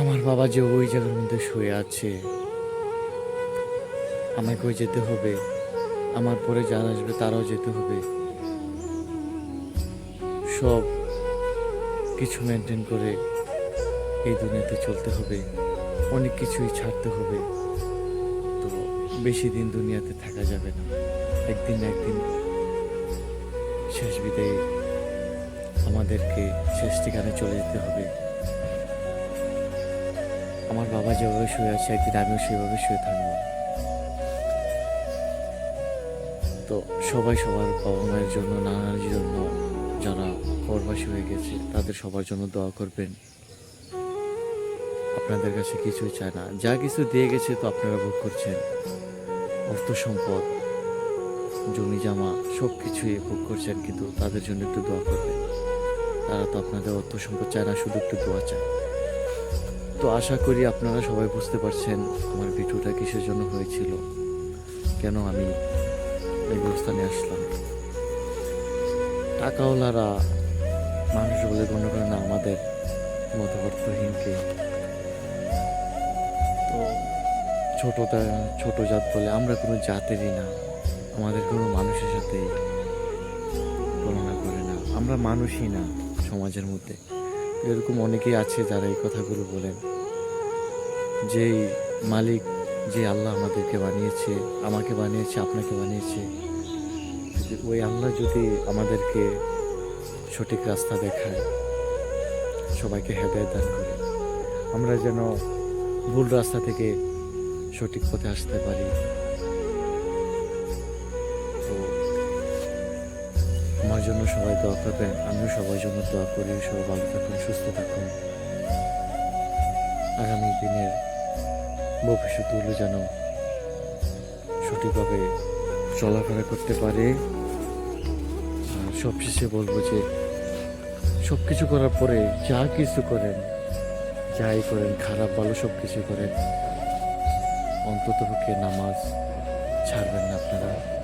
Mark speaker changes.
Speaker 1: আমার বাবা যে ওই জায়গার মধ্যে শুয়ে আছে আমাকে ওই যেতে হবে? আমার পরে যারা আসবে, তারাও যেতে হবে। সব কিছু মেনটেন করে এই দুনিয়াতে চলতে হবে। অনেক কিছুই ছাড়তে হবে। তো বেশি দিন দুনিয়াতে থাকা যাবে না। একদিন না একদিন শেষ বিদায়ে আমাদেরকে শেষ ঠিকানায় চলে যেতে হবে। আমার বাবা যেভাবে শুয়ে আছে একদিন আমিও সেভাবে শুয়ে থাকব। তো সবাই সবার বাবা মায়ের জন্য, নানার জন্য যারা পরবাসী হয়ে গেছে, তাদের সবার জন্য দোয়া করবেন। আপনাদের কাছে কিছুই চায় না। যা কিছু দিয়ে গেছে তো আপনারা ভোগ করছেন। অর্থ সম্পদ, জমি জামা সব কিছুই ভোগ করছেন, কিন্তু তাদের জন্য একটু দোয়া করবেন। তারা তো আপনাদের অর্থ সম্পদ চায় না, শুধু একটু দোয়া চায়। তো আশা করি আপনারা সবাই বুঝতে পারছেন আমার ভিডিওটা কিসের জন্য হয়েছিল। কেন আমি এই অবস্থানে আসলাম? টাকাওয়ালারা মানুষ বলে গণ্য করে না, আমাদের মতবর্তহীনকে তো ছোটটা ছোট জাত বলে আমরা কোনো জাতেরই না, আমাদের কোনো মানুষের সাথে তুলনা করে না। আমরা মানুষই না সমাজের মধ্যে। এরকম অনেকেই আছে যারা এই কথাগুলো বলেন। যেই মালিক, যে আল্লাহ আমাদেরকে বানিয়েছে, আমাকে বানিয়েছে, আপনাকে বানিয়েছে। ওই আল্লাহ যদি আমাদেরকে সঠিক রাস্তা দেখায়, সবাইকে হেদায়ত দান করে, আমরা যেন ভুল রাস্তা থেকে সঠিক পথে আসতে পারি। তো আমার জন্য সবাই দোয়া করবেন, আমিও সবার জন্য দোয়া করি, সবাই ভালো থাকুন, সুস্থ থাকুন। আগামী দিনের ভবিষ্যৎগুলো যেন সঠিকভাবে চলাফেরা করতে পারে। আর সবশেষে বলব যে সব কিছু করার পরে যা কিছু করেন, যাই করেন, খারাপ, ভালো সব কিছু করেন, অন্তত পক্ষে নামাজ ছাড়বেন না আপনারা।